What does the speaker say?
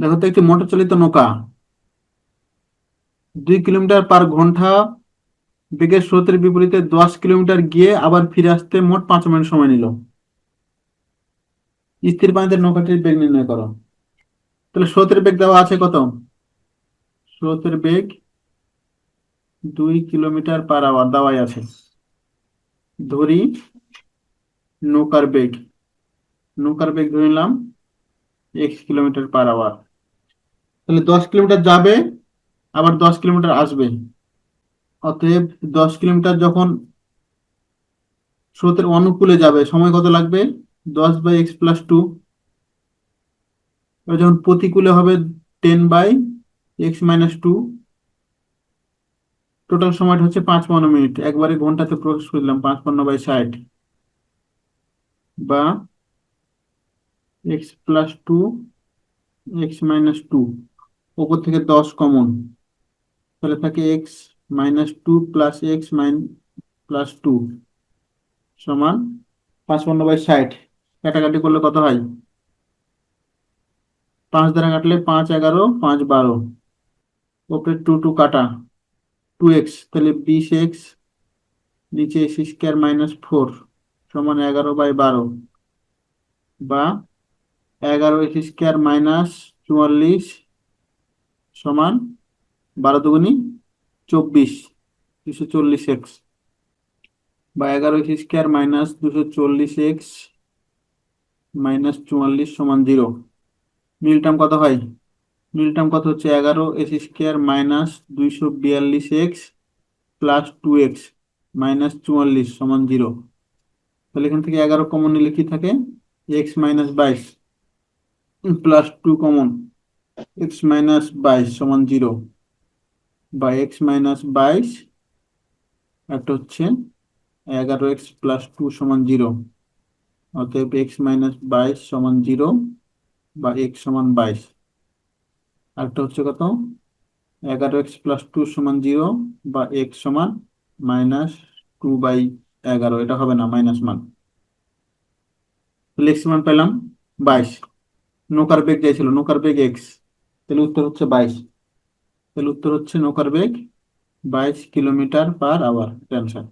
দেখো তো একটি মোটর চালিত নৌকা। দুই কিলোমিটার পার ঘণ্টা বেগের স্রোতের বিপরীতে দশ কিলোমিটার গিয়ে আবার ফিরে আসতে মোট পাঁচ মিনিট সময় নিল। স্থির পানিতে নৌকাটির বেগ নির্ণয় করো। তাহলে স্রোতের বেগ দেওয়া আছে কত? স্রোতের বেগ দুই কিলোমিটার পার আওয়ার দেওয়াই আছে। ধরি নৌকার বেগ। নৌকার বেগ ধরে নিলাম, এক্স কিলোমিটার পার আওয়ার। তাহলে দশ কিলোমিটার যাবে, আবার দশ কিলোমিটার আসবে। অতএব দশ কিলোমিটার যখন স্রোতের অনুকূলে যাবে, সময় কত লাগবে? দশ বাই এক্স প্লাস টু। যখন প্রতিকূলে হবে ten by x minus two, total সময়টা হচ্ছে পাঁচ পনেরো মিনিট। একবারে ঘন্টাতে প্রকাশ করে দিলাম পাঁচ পনেরো বাই ষাট বা x plus two, x minus two. ওপর থেকে দশ কমন তাহলে থাকে x minus two plus x minus plus two সমান পাঁচ পনেরো বাই ষাট। কাটাকাটি করলে কত হয়? পাঁচ দ্বারা কাটলে পাঁচ এগারো, পাঁচ বারো। ওপরে টু টু কাটা টু এক্স তাহলে বিশ এক্স নিচে এক্স স্কোয়ার মাইনাস ফোর সমান এগারো বাই বারো। বা এগারো এক্স স্কোয়ার মাইনাস চুয়াল্লিশ সমান বারো দুগুনি চব্বিশ, দুশো চল্লিশ এক্স বা এগারো এক্স স্কোয়ার মাইনাস দুশো চল্লিশ এক্স মাইনাস চুয়াল্লিশ সমান জিরো। মিল টার্ম কত হয়? মিল টার্ম কত হচ্ছে? এগারো এক্স স্কোয়ার মাইনাস দুইশো বিয়াল্লিশ x plus two x minus চুয়াল্লিশ সমান জিরো। তাহলে এখান থেকে এগারো কমন নিলে কি থাকে? এক্স মাইনাস বাইশ plus two common x minus বাইশ সমান জিরো বা এক্স মাইনাস বাইশ, একটা হচ্ছে এগারো এক্স প্লাস টু সমান জিরো অতএব এক্স মাইনাস বাইশ সমান জিরো বা এক্স সমান বাইশ। আরেকটা হচ্ছে কত? এগারো এক্স প্লাস টু সমান জিরো বা এক্স সমান মাইনাস টু বাই এগারো, এটা হবে না মাইনাস মান তাহলে মান পেলাম বাইশ। নৌকার বেগ চাইছিল নৌকার বেগ এক্স তাহলে উত্তর হচ্ছে বাইশ। তাহলে উত্তর হচ্ছে নৌকার বেগ বাইশ কিলোমিটার পার আওয়ার অ্যান্সার